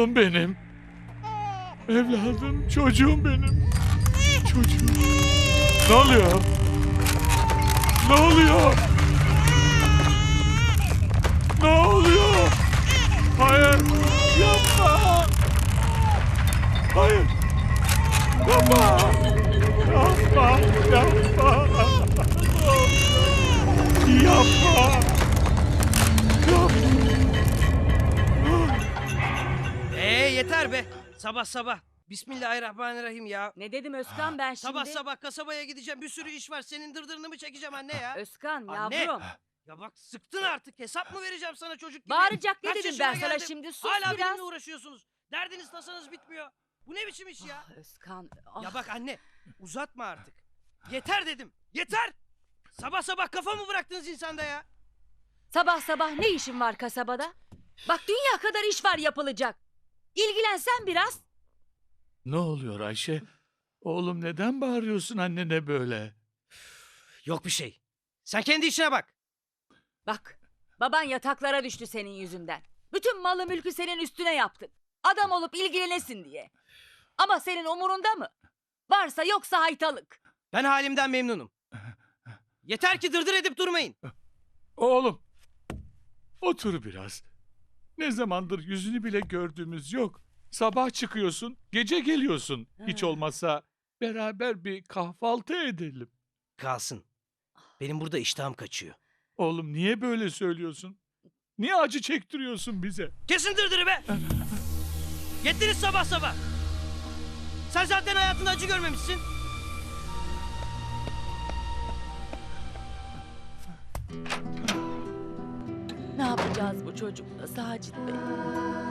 Oğlum. Benim. Evladım, çocuğum benim. Çocuğum. Ne oluyor? Ne oluyor? Ne oluyor? Hayır. Yapma. Hayır. Yapma. Yapma. Yapma. Yapma. Ee yeter be. Sabah sabah. Bismillahirrahmanirrahim ya. Ne dedim Özkan ben şimdi? Sabah sabah kasabaya gideceğim. Bir sürü iş var. Senin dırdırını mı çekeceğim anne ya? Özkan Anne. yavrum. Ya bak sıktın artık. Hesap mı vereceğim sana çocuk gibi? Bağıracak ne Kaç dedim yaşına ben sana geldim? şimdi sus Hala biraz. benimle uğraşıyorsunuz. Derdiniz tasanız bitmiyor. Bu ne biçim iş ya? Ah, Özkan. ah. Ya bak anne uzatma artık. Yeter dedim. Yeter. Sabah sabah kafa mı bıraktınız insanda ya? Sabah sabah ne işin var kasabada? Bak dünya kadar iş var yapılacak. İlgilensen biraz. Ne oluyor Ayşe? Oğlum neden bağırıyorsun annene böyle? Yok bir şey. Sen kendi işine bak. Bak baban yataklara düştü senin yüzünden. Bütün malı mülkü senin üstüne yaptık. Adam olup ilgilenesin diye. Ama senin umurunda mı? Varsa yoksa haytalık. Ben halimden memnunum. Yeter ki dırdır edip durmayın. Oğlum, otur biraz. Ne zamandır yüzünü bile gördüğümüz yok. Sabah çıkıyorsun, gece geliyorsun. Hiç olmazsa beraber bir kahvaltı edelim. Kalsın. Benim burada iştahım kaçıyor. Oğlum niye böyle söylüyorsun? Niye acı çektiriyorsun bize? Kesin dırdırı be. Yettiniz sabah sabah. Sen zaten hayatında acı görmemişsin. Ne yapacağız bu çocukla Sacit Bey?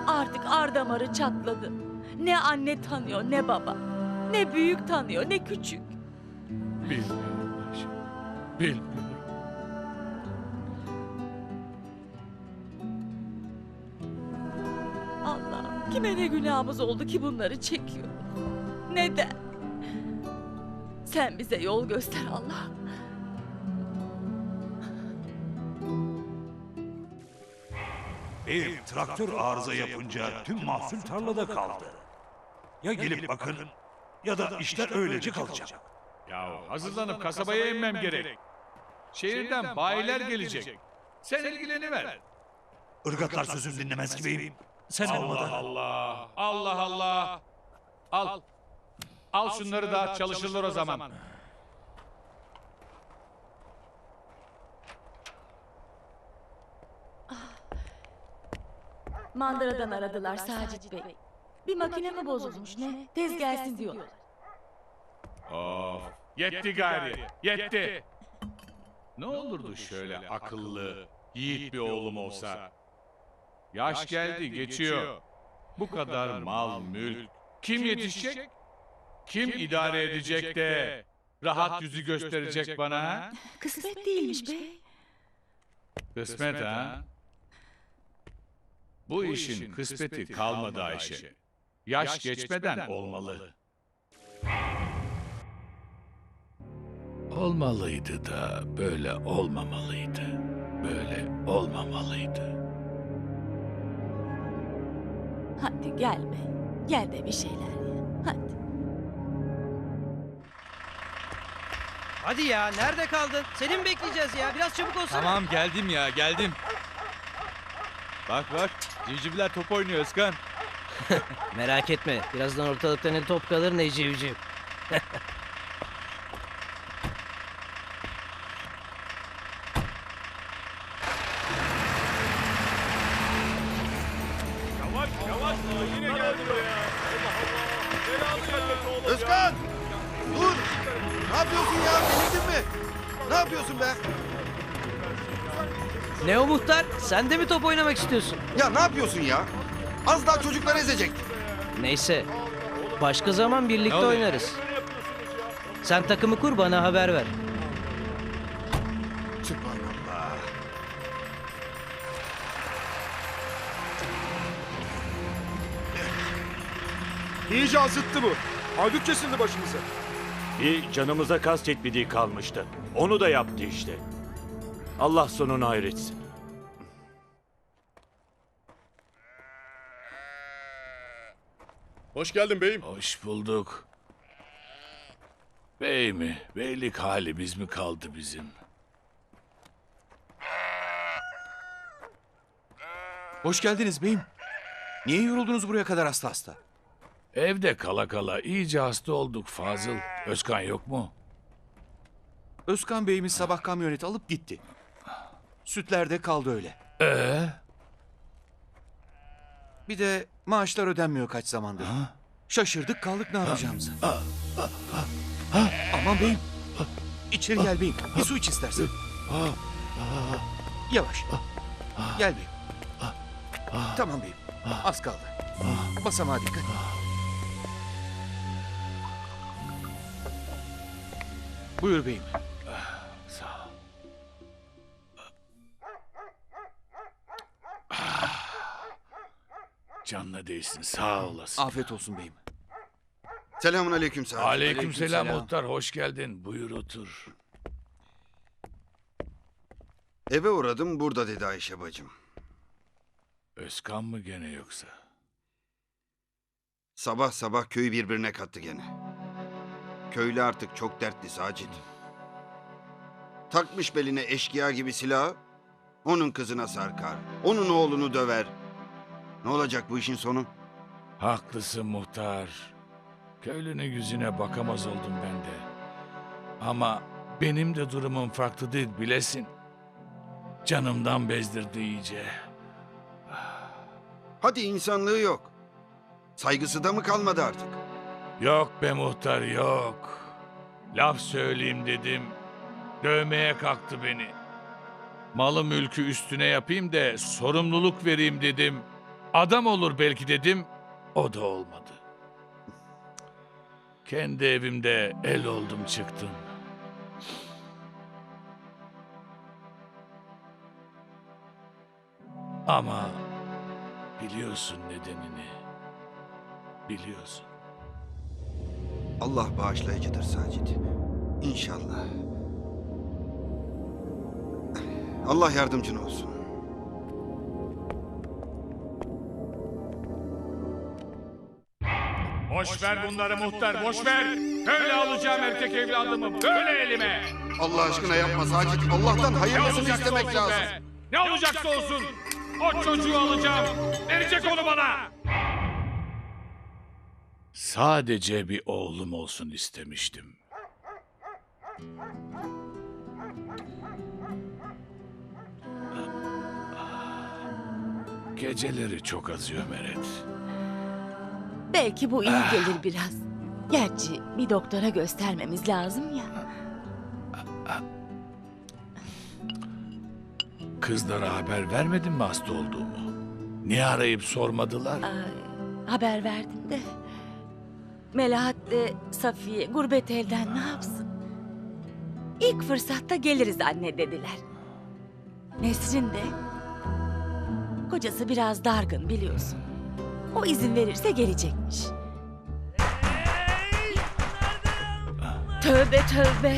Artık ar damarı çatladı. Ne anne tanıyor ne baba. Ne büyük tanıyor ne küçük. Bilmiyorum Ayşe. Bilmiyorum. Allah'ım kime ne günahımız oldu ki bunları çekiyor? Neden? Sen bize yol göster Allah. Bir traktör arıza yapınca tüm mahsul tarlada kaldı. Ya gelip bakın ya da işler öylece kalacak. Ya hazırlanıp kasabaya inmem gerek. Şehirden bayiler gelecek. Sen ilgileniver. Irgatlar sözüm dinlemez gibiyim. Sen Allah olmadan. Allah. Allah Allah. Al. Al şunları da çalışırlar o zaman. Mandıra'dan aradılar Sacit Bey. Bir makine mi bozulmuş ne? Tez gelsin diyorlar. Of. Yetti gari. Yetti. Ne olurdu şöyle akıllı, yiğit bir oğlum olsa. Yaş geldi, geçiyor. Bu kadar mal, mülk. Kim yetişecek? Kim idare edecek de rahat yüzü gösterecek bana? ha? Kısmet değilmiş bey. Kısmet ha? Bu işin kısmeti kalmadı Ayşe. Yaş geçmeden olmalı. Olmalıydı da böyle olmamalıydı. Böyle olmamalıydı. Hadi gel be. Gel de bir şeyler ye. Hadi. Hadi ya nerede kaldın? Seni mi bekleyeceğiz ya? Biraz çabuk olsana. Tamam geldim ya geldim. Bak bak civcivler top oynuyor Özkan. Merak etme. Birazdan ortalıkta ne top kalır ne civciv. Özkan! Dur! Ne yapıyorsun ya? Delirdin mi? Ne yapıyorsun be? Ne o muhtar? Sen de mi top oynamak istiyorsun? Ya ne yapıyorsun ya? Az daha çocukları ezecek. Neyse. Başka zaman birlikte oluyor? oynarız. Sen takımı kur bana haber ver. Sübhanallah. İyice azıttı bu. Haydut kesildi başımıza. Bir canımıza kastetmediği kalmıştı. Onu da yaptı işte. Allah sonunu hayretsin. Hoş geldin beyim. Hoş bulduk. Bey mi? Beylik halimiz mi kaldı bizim? Hoş geldiniz beyim. Niye yoruldunuz buraya kadar hasta hasta? Evde kala kala iyice hasta olduk Fazıl. Özkan yok mu? Özkan beyimiz sabah kamyoneti alıp gitti. Sütlerde kaldı öyle. Ee? Bir de maaşlar ödenmiyor kaç zamandır. Şaşırdık kaldık ne yapacağımızı. Aman beyim. İçeri gel beyim. Bir su iç istersen. Yavaş. Gel beyim. Tamam beyim. Az kaldı. Basamağa dikkat. Buyur beyim. Sağ ol. Canına değsin sağ olasın. Afiyet olsun beyim. Selamun aleyküm Sadi. Aleyküm selam Aleykümselam. muhtar hoş geldin. Buyur otur. Eve uğradım burada dedi Ayşe bacım. Özkan mı gene yoksa? Sabah sabah köyü birbirine kattı gene. Köylü artık çok dertli Sacit. Takmış beline eşkıya gibi silah, onun kızına sarkar, onun oğlunu döver. Ne olacak bu işin sonu? Haklısın muhtar. Köylünün yüzüne bakamaz oldum ben de. Ama benim de durumum farklı değil bilesin. Canımdan bezdirdi iyice. Hadi insanlığı yok. Saygısı da mı kalmadı artık? Yok be muhtar yok. Laf söyleyeyim dedim. Dövmeye kalktı beni. Malı mülkü üstüne yapayım da sorumluluk vereyim dedim. Adam olur belki dedim. O da olmadı. Kendi evimde el oldum çıktım. Ama biliyorsun nedenini. Biliyorsun. Allah bağışlayıcıdır Sacit. İnşallah. Allah yardımcın olsun. Boş ver bunları muhtar, boş ver. Böyle alacağım erkek evladımı, böyle elime. Allah aşkına yapma Sacit. Allah'tan hayırlısını olacaksa istemek olsun lazım. be. Ne olacaksa olsun. O çocuğu alacağım. Verecek onu bana. Sadece bir oğlum olsun istemiştim. Geceleri çok azıyor Meret. Belki bu iyi gelir biraz. Gerçi bir doktora göstermemiz lazım ya. Kızlara haber vermedin mi hasta olduğumu? Niye arayıp sormadılar? Haber verdim de. Melahat'le Safiye gurbet elden ne yapsın? İlk fırsatta geliriz anne dediler. Nesrin de kocası biraz dargın biliyorsun. O izin verirse gelecekmiş. Tövbe tövbe.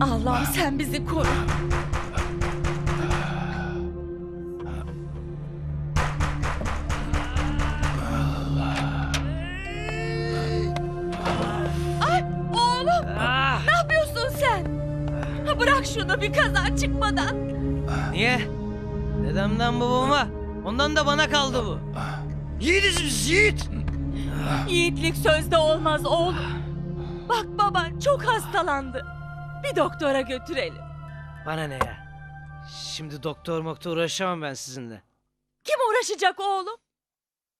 Allah'ım sen bizi koru. Oğlum Ah, ne yapıyorsun sen? Ha, bırak şunu bir kaza çıkmadan. niye? Dedemden babama, ondan da bana kaldı bu. Yiğitiz biz yiğit. Yiğitlik sözde olmaz oğlum. Bak baban çok hastalandı. Bir doktora götürelim. Bana ne ya? Şimdi doktor moktor uğraşamam ben sizinle. Kim uğraşacak oğlum?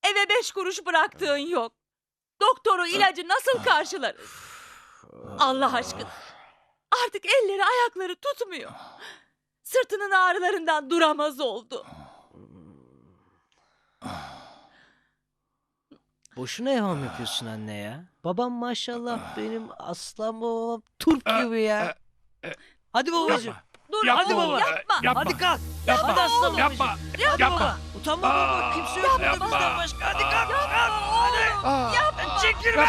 Eve beş kuruş bıraktığın yok. Doktoru ilacı nasıl karşılarız? Allah aşkına. Artık elleri ayakları tutmuyor. Sırtının ağrılarından duramaz oldu. Boşuna evham yapıyorsun anne ya. Babam maşallah benim aslan babam turp gibi ya. Hadi babacığım. Dur Yapma oğlum baba, yapma. yapma. Hadi kalk. Yapma, Hadi aslan yapma, babacığım. yapma. baba. Utanma baba. Kimse yok burada Yapma. bizden başka. Hadi kalk. kalk. Oğlum yapma. Çekilme.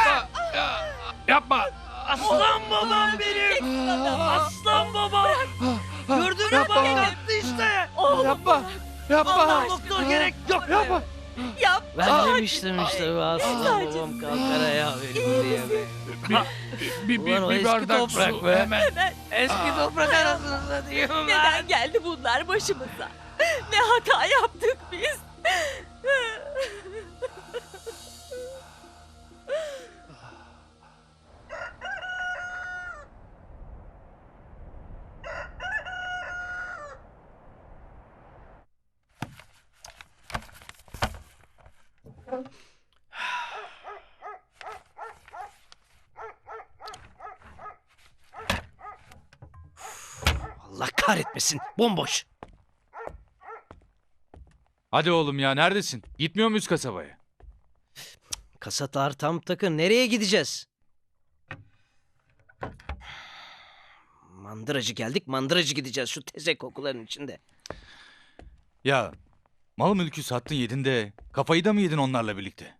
Yapma. Aslan babam benim. Aslan babam. Gördün mü bak yaptı işte. Oğlum Yapma. Allah doktor gerek yok. Yapma. Yapma. Ben demiştim işte bu aslan babam kalkar ayağa benim diye be. Bir, Ulan o eski toprak be. Eski toprak arasını satayım ben. Neden geldi bunlar başımıza? Ne hata kahretmesin. Bomboş. Hadi oğlum ya neredesin? Gitmiyor muyuz kasabaya? Kasatar tam takır. Nereye gideceğiz? Mandıracı geldik, mandıracı gideceğiz şu tezek kokuların içinde. Ya mal mülkü sattın yedin de kafayı da mı yedin onlarla birlikte?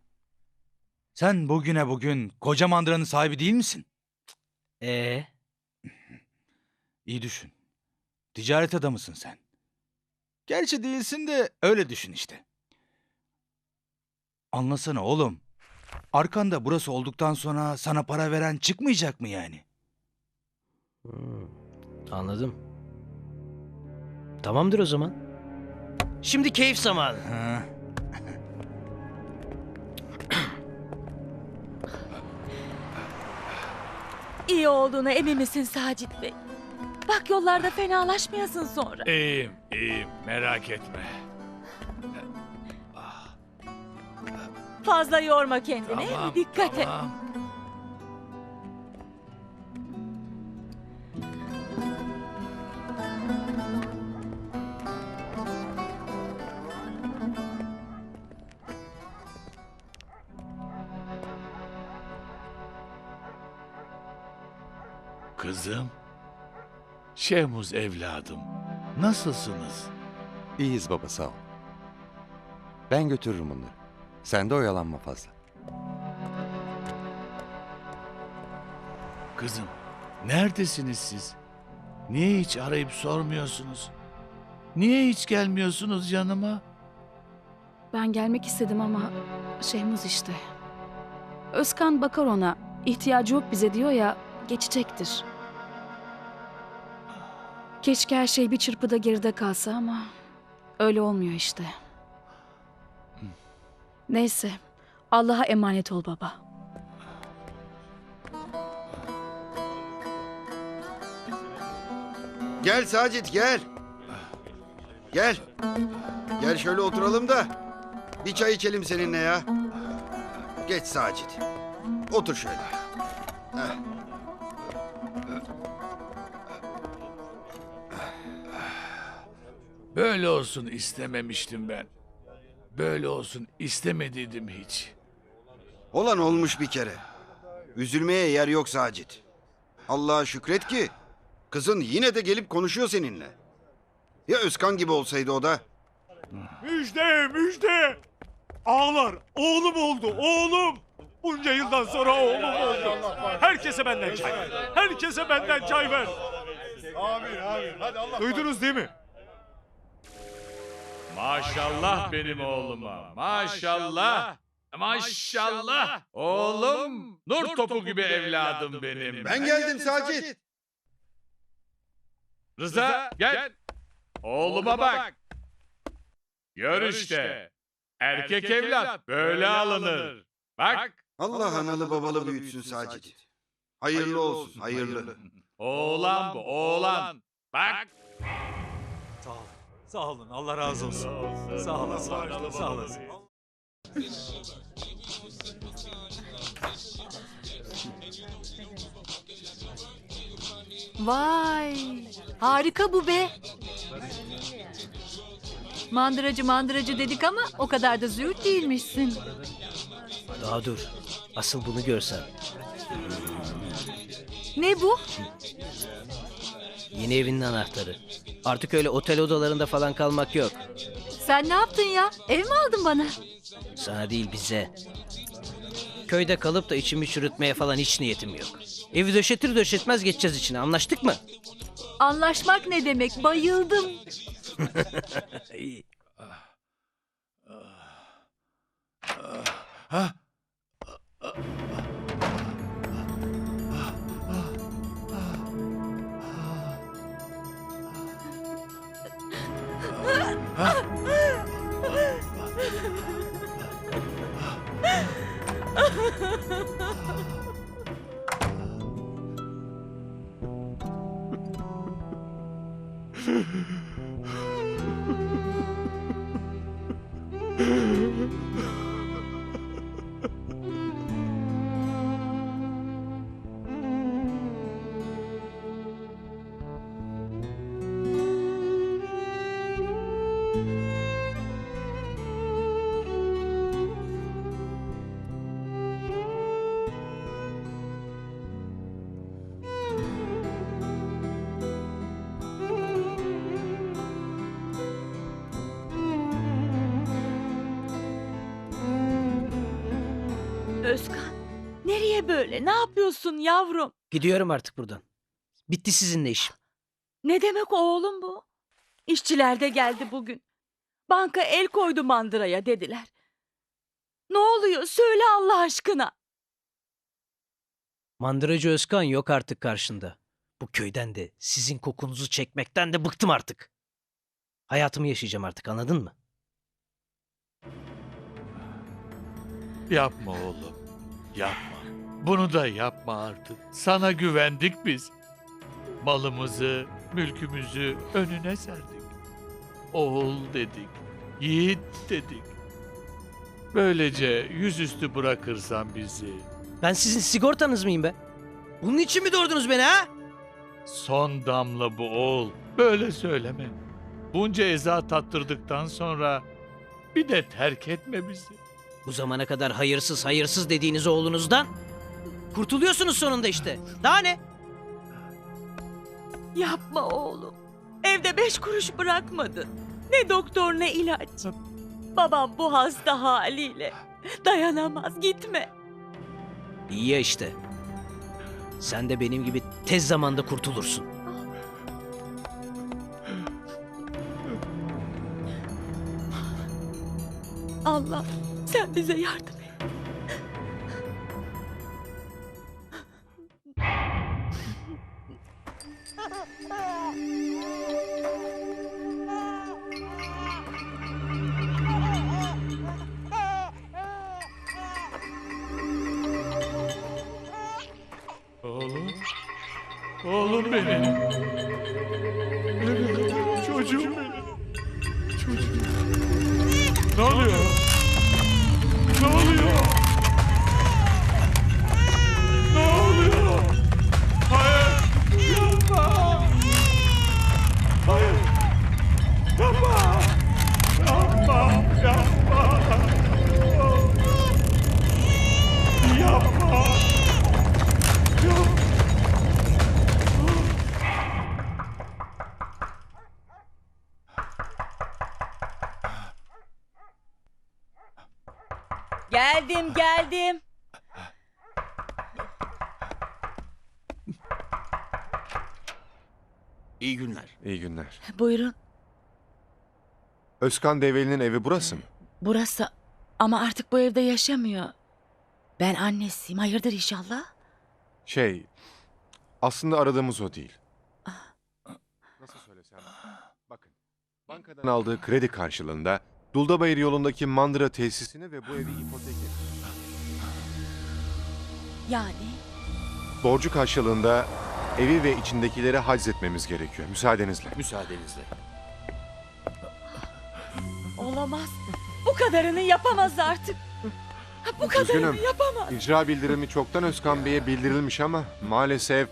Sen bugüne bugün koca mandıranın sahibi değil misin? Ee, İyi düşün. Ticaret adamısın sen. Gerçi değilsin de öyle düşün işte. Anlasana oğlum. Arkanda burası olduktan sonra sana para veren çıkmayacak mı yani? hmm, anladım. Tamamdır o zaman. Şimdi keyif zamanı. Ha. İyi olduğuna emin misin Sacit Bey? Bak yollarda fenalaşmayasın sonra. İyiyim, iyiyim. Merak etme. Fazla yorma kendini. Tamam, Dikkat et. tamam. Kızım, Şehmuz evladım, nasılsınız? İyiyiz baba sağ ol. Ben götürürüm onları. Sen de oyalanma fazla. Kızım, neredesiniz siz? Niye hiç arayıp sormuyorsunuz? Niye hiç gelmiyorsunuz yanıma? Ben gelmek istedim ama Şehmuz işte. Özkan bakar ona. İhtiyacı yok bize diyor ya geçecektir. Keşke her şey bir çırpıda geride kalsa ama öyle olmuyor işte. Neyse Allah'a emanet ol baba. Gel Sacit gel. Gel. Gel şöyle oturalım da bir çay içelim seninle ya. Geç Sacit. Otur şöyle. Heh. Böyle olsun istememiştim ben. Böyle olsun istemediydim hiç. Olan olmuş bir kere. Üzülmeye yer yok Sacit. Allah'a şükret ki kızın yine de gelip konuşuyor seninle. Ya Özkan gibi olsaydı o da. Müjde müjde. Ağlar oğlum oldu oğlum. Bunca yıldan sonra oğlum oldu. Herkese benden çay ver. Herkese benden çay ver. Amin amin. Hadi Allah Duydunuz değil mi? Maşallah benim oğluma. Maşallah. Maşallah. Oğlum nur topu gibi evladım benim. Ben geldim Sacit. Rıza gel. Oğluma bak. Gör işte. Erkek evlat böyle alınır. Bak. Allah analı babalı büyütsün Sacit. Hayırlı olsun hayırlı. Oğlan bu oğlan. Bak. Sağ olun. Allah razı olsun. Sağ olun. Sağ olun. Sağ olun. Vay harika bu be. Mandıracı mandıracı dedik ama o kadar da züğürt değilmişsin. Daha dur. Asıl bunu görsen. Ne bu? Yeni evinin anahtarı. Artık öyle otel odalarında falan kalmak yok. Sen ne yaptın ya? Ev mi aldın bana? Sana değil bize. Köyde kalıp da içimi çürütmeye falan hiç niyetim yok. Evi döşetir döşetmez geçeceğiz içine anlaştık mı? Anlaşmak ne demek? Bayıldım. İyi. Özkan, nereye böyle? Ne yapıyorsun yavrum? Gidiyorum artık buradan. Bitti sizinle işim. Ne demek oğlum bu? İşçiler de geldi bugün. Banka el koydu mandıraya dediler. Ne oluyor? Söyle Allah aşkına. Mandıracı Özkan yok artık karşında. Bu köyden de sizin kokunuzu çekmekten de bıktım artık. Hayatımı yaşayacağım artık anladın mı? Yapma oğlum. Yapma. Bunu da yapma artık. Sana güvendik biz. Malımızı, mülkümüzü önüne serdik. Oğul dedik. Yiğit dedik. Böylece yüzüstü bırakırsan bizi. Ben sizin sigortanız mıyım be? Bunun için mi doğurdunuz beni ha? Son damla bu oğul. Böyle söyleme. Bunca eza tattırdıktan sonra bir de terk etme bizi. Bu zamana kadar hayırsız hayırsız dediğiniz oğlunuzdan kurtuluyorsunuz sonunda işte. Daha ne? Yapma oğlum. Evde beş kuruş bırakmadın. Ne doktor ne ilaç. Babam bu hasta haliyle dayanamaz gitme. İyi ya işte. Sen de benim gibi tez zamanda kurtulursun. Allah sen bize yardım et. Oğlum. Oğlum benim. Geldim geldim. İyi günler. İyi günler. Buyurun. Özkan Develi'nin evi burası mı? Burası ama artık bu evde yaşamıyor. Ben annesiyim. Hayırdır inşallah? Şey, aslında aradığımız o değil. Nasıl söylesem? Bakın, bankadan aldığı kredi karşılığında Duldabayır yolundaki mandıra tesisini ve bu evi ipotek etti. Yani Borcu karşılığında evi ve içindekileri haczetmemiz gerekiyor. Müsaadenizle. Müsaadenizle. olamaz. Bu kadarını yapamaz artık. Bu kadarını Üzgünüm. yapamaz. İcra bildirimi çoktan Özkan Bey'e bildirilmiş ama maalesef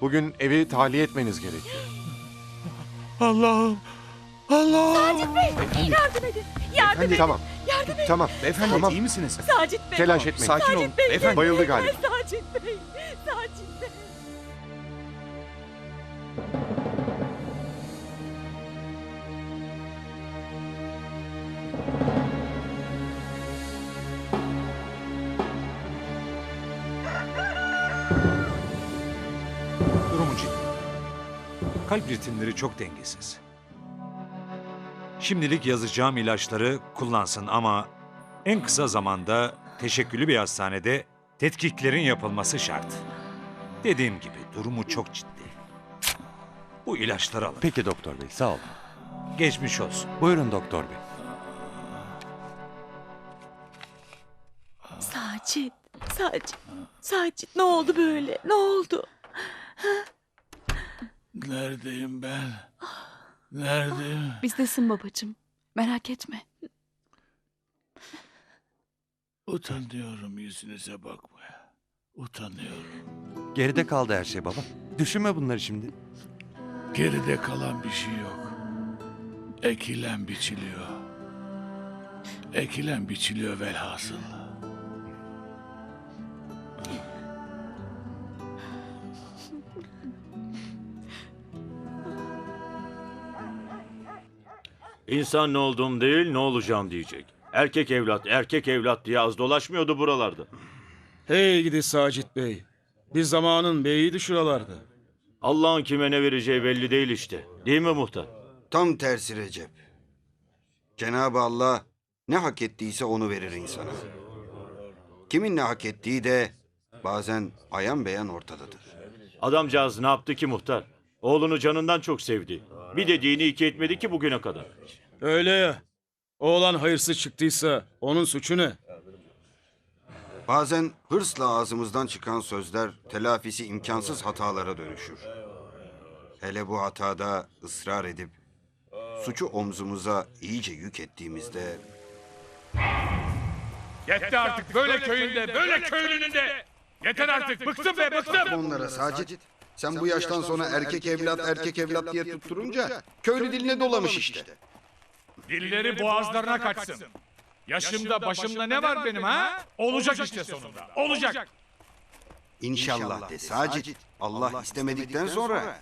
bugün evi tahliye etmeniz gerekiyor. Allah'ım. Allah'ım. Sacit Bey yardım edin. Yardım edin. Tamam. Yardım edin. Tamam. Beyefendi Tamam. iyi misiniz? Sacit Bey. Telaş etmeyin. Sakin olun. Sacit Bey. Beyefendi. Bayıldı galiba. Sacit Bey. Sacit Bey. Durumu ciddi. Kalp ritimleri çok dengesiz. Şimdilik yazacağım ilaçları kullansın ama En kısa zamanda teşekküllü bir hastanede tetkiklerin yapılması şart. Dediğim gibi durumu çok ciddi. Bu ilaçları alın. Peki doktor bey sağ olun. Geçmiş olsun. Buyurun doktor bey. Sacit, Sacit, Sacit ne oldu böyle? Ne oldu? Neredeyim ben? Neredeyim? Bizdesin babacığım. Merak etme. Utanıyorum yüzünüze bakmaya. Utanıyorum. Geride kaldı her şey baba. Düşünme bunları şimdi. Geride kalan bir şey yok. Ekilen biçiliyor. Ekilen biçiliyor velhasıl. İnsan ne olduğum değil ne olacağım diyecek. Erkek evlat, erkek evlat diye az dolaşmıyordu buralarda. Hey gidi Sacit Bey. Bir zamanın beyiydi şuralarda. Allah'ın kime ne vereceği belli değil işte. Değil mi muhtar? Tam tersi Recep. Cenab-ı Allah ne hak ettiyse onu verir insana. Kimin ne hak ettiği de bazen ayan beyan ortadadır. Adamcağız ne yaptı ki muhtar? Oğlunu canından çok sevdi. Bir dediğini iki etmedi ki bugüne kadar. Öyle ya. Oğlan hayırsız çıktıysa onun suçu ne? Bazen hırsla ağzımızdan çıkan sözler telafisi imkansız hatalara dönüşür. Hele bu hatada ısrar edip suçu omzumuza iyice yük ettiğimizde Yetti artık böyle köyünde, böyle köylünün de. Yeter artık, bıktım be, bıktım. onlara Sacit sen bu yaştan sonra erkek evlat erkek evlat diye tutturunca köylü diline dolamış işte. Dilleri boğazlarına kaçsın. Yaşımda başımda ne var benim ha? Olacak işte sonunda, olacak. İnşallah de Sacit. Allah istemedikten sonra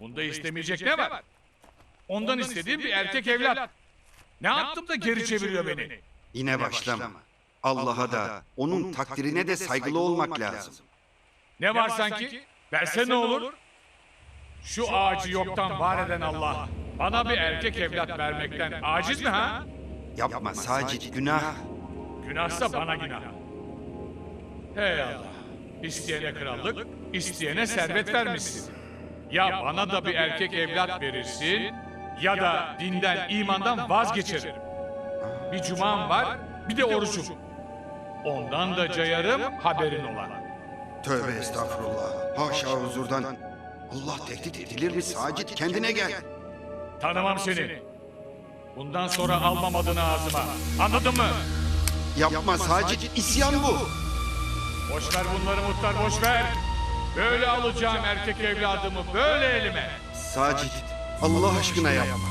Bunda istemeyecek ne var? Ondan istediğim bir erkek evlat. Ne yaptım da geri çeviriyor beni? yine başlama. Allah'a da onun takdirine de saygılı olmak lazım. Ne var sanki? Verse ne olur? Şu ağacı yoktan var eden Allah bana bir erkek evlat vermekten aciz mi ha? Yapma Sacit günah. Günahsa bana günah. Hey Allah. İsteyene krallık, isteyene servet vermişsin. Ya bana da bir erkek evlat verirsin ya da dinden, imandan vazgeçerim. Bir cumam var, bir de orucum. Ondan da cayarım haberin ola. Tövbe estağfurullah. Haşa huzurdan. Allah tehdit edilir mi Sacit? Kendine gel. Tanımam seni. Bundan sonra almam adını ağzıma. Anladın mı? Yapma Sacit. isyan bu. Boş ver bunları muhtar boş ver. Böyle alacağım erkek evladımı böyle elime. Sacit. Allah aşkına yapma.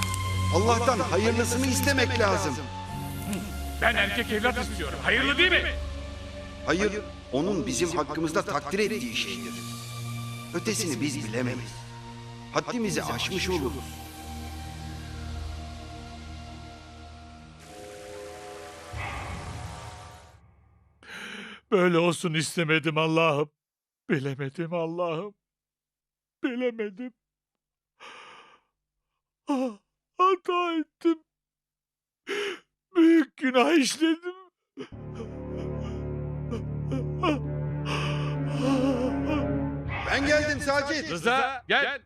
Allah'tan hayırlısını istemek lazım. Ben erkek evlat istiyorum. Hayırlı değil mi? Hayır, onun bizim hakkımızda takdir ettiği şeydir. Ötesini biz bilemeyiz. Haddimizi aşmış oluruz. Böyle olsun istemedim Allah'ım. Bilemedim Allah'ım. Bilemedim. Ah, hata ettim. Büyük günah işledim. Ben geldim Sacit. Rıza gel.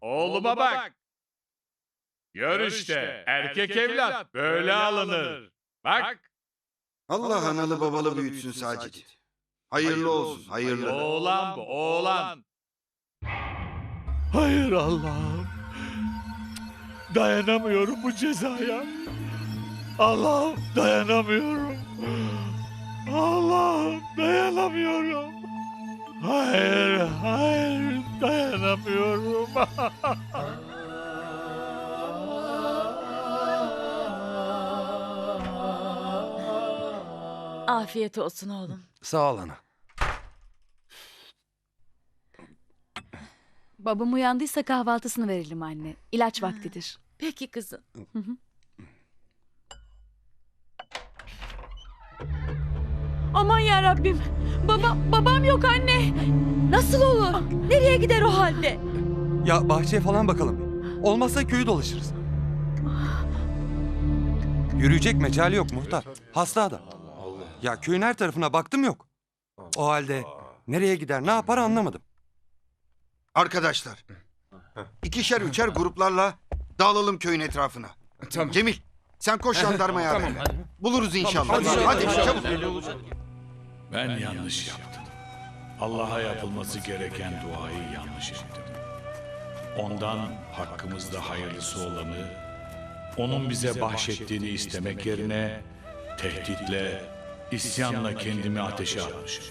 Oğluma bak. Gör işte erkek evlat böyle alınır. Bak. Allah analı babalı büyütsün Sacit. Hayırlı olsun, hayırlı. Oğlan bu oğlan. Hayır Allah'ım. Dayanamıyorum bu cezaya. Allah'ım dayanamıyorum. Allah'ım dayanamıyorum. Hayır, hayır dayanamıyorum. Afiyet olsun oğlum. Sağ ol ana. Babam uyandıysa kahvaltısını verelim anne. İlaç vaktidir. Peki kızım. Aman ya Rabbim. Baba, babam yok anne. Nasıl olur? Nereye gider o halde? Ya bahçeye falan bakalım. Olmazsa köyü dolaşırız. Yürüyecek mecali yok muhtar. Hasta adam. Ya köyün her tarafına baktım yok. O halde nereye gider ne yapar anlamadım. Arkadaşlar. ikişer üçer gruplarla dağılalım köyün etrafına. Cemil sen koş jandarmaya haber ver. Buluruz inşallah. Hadi, çabuk. Ben yanlış yaptım. Allah'a yapılması gereken duayı yanlış ettim. Ondan hakkımızda hayırlısı olanı, onun bize bahşettiğini istemek yerine tehditle, isyanla kendimi ateşe atmışım.